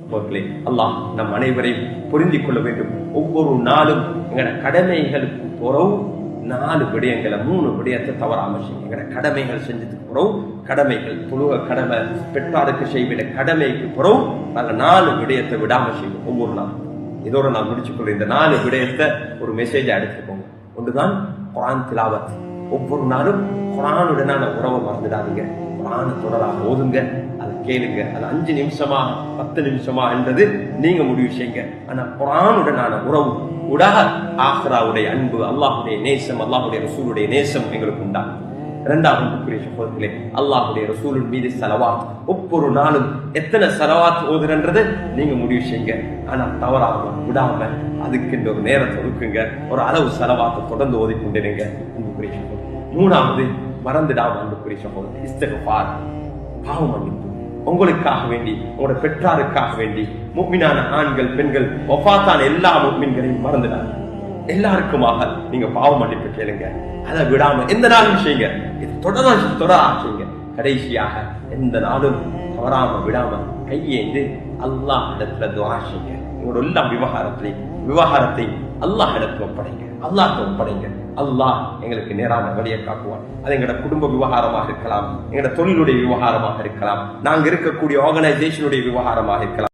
மக்களே அல்லாஹ் நம் அனைவரையும் புரிந்து கொள்ள வேண்டும். ஒவ்வொரு நாளும் எங்களோட கடமைகளுக்கு போறவும் நாலு விடயங்களை மூணு விடயத்தை தவறாம செய்யுங்க. எங்கட கடமைகள் செஞ்சதுக்கு புறவு கடமைகள் தொழுக கடமை பெற்றாருக்கு செய்விட கடமைக்கு புறவு நாங்கள் நாலு விடயத்தை விடாம செய்வோம் ஒவ்வொரு நாளும். இதோட நான் முடிச்சுக்கொள்ள இந்த நாலு விடயத்தை ஒரு மெசேஜா எடுத்துக்கோங்க. ஒன்றுதான் குரான் திலாவத். ஒவ்வொரு நாளும் குரானுடனான உறவை மறந்துடாதீங்க. குரானை தொடராக ஓதுங்க. கேளுங்க. அது அஞ்சு நிமிஷமா பத்து நிமிஷமா என்றது நீங்க முடிவு செய்யுங்க. ஆனா குரானுடனான உறவு உலக ஆஹ்ராவுடைய அன்பு அல்லாஹுடைய நேசம் அல்லாஹுடைய ரசூலுடைய நேசம் எங்களுக்கு உண்டா? இரண்டாவது அன்புக்குரிய சகோதரர்களே அல்லாஹுடைய ரசூலின் மீது செலவாத் ஒவ்வொரு நாளும் எத்தனை செலவாத் ஓதுறன்றது நீங்க முடிவு செய்யுங்க. ஆனா தவறாம விடாம அதுக்கு ஒரு நேரத்தை ஒதுக்குங்க. ஒரு அளவு செலவாத்தை தொடர்ந்து ஓதிக்கொண்டிருங்க அன்புக்குரிய சகோதரர் மூணாவது மறந்துடாம அன்புக்குரிய சகோதரர் இஸ்தகபார் பாவம் மன்னிப்பு. உங்களுக்காக வேண்டி உங்களோட பெற்றாருக்காக வேண்டி முக்மினான ஆண்கள் பெண்கள் ஒஃபாத்தான எல்லா முக்மின்களையும் மறந்துடாங்க எல்லாருக்குமாக நீங்க பாவ மன்னிப்பு கேளுங்க. அதை விடாம எந்த நாளும் செய்யுங்க. இது தொடர தொடரா செய்யுங்க. கடைசியாக எந்த நாளும் தவறாம விடாம கையேந்து அல்லாஹ் இடத்துல துவா செய்யுங்க. உங்களோட எல்லா விவகாரத்திலையும் விவகாரத்தை அல்லாஹ் ஒப்படைங்க. அல்லாஹ் ஒப்படைங்க. அல்லாஹ் எங்களுக்கு நேரான வழியை காக்குவான் அது எங்களோட குடும்ப விவகாரமாக இருக்கலாம். எங்களோட தொழிலுடைய விவகாரமாக இருக்கலாம். நாங்க இருக்கக்கூடிய ஆர்கனைசேஷனுடைய விவகாரமாக இருக்கலாம்.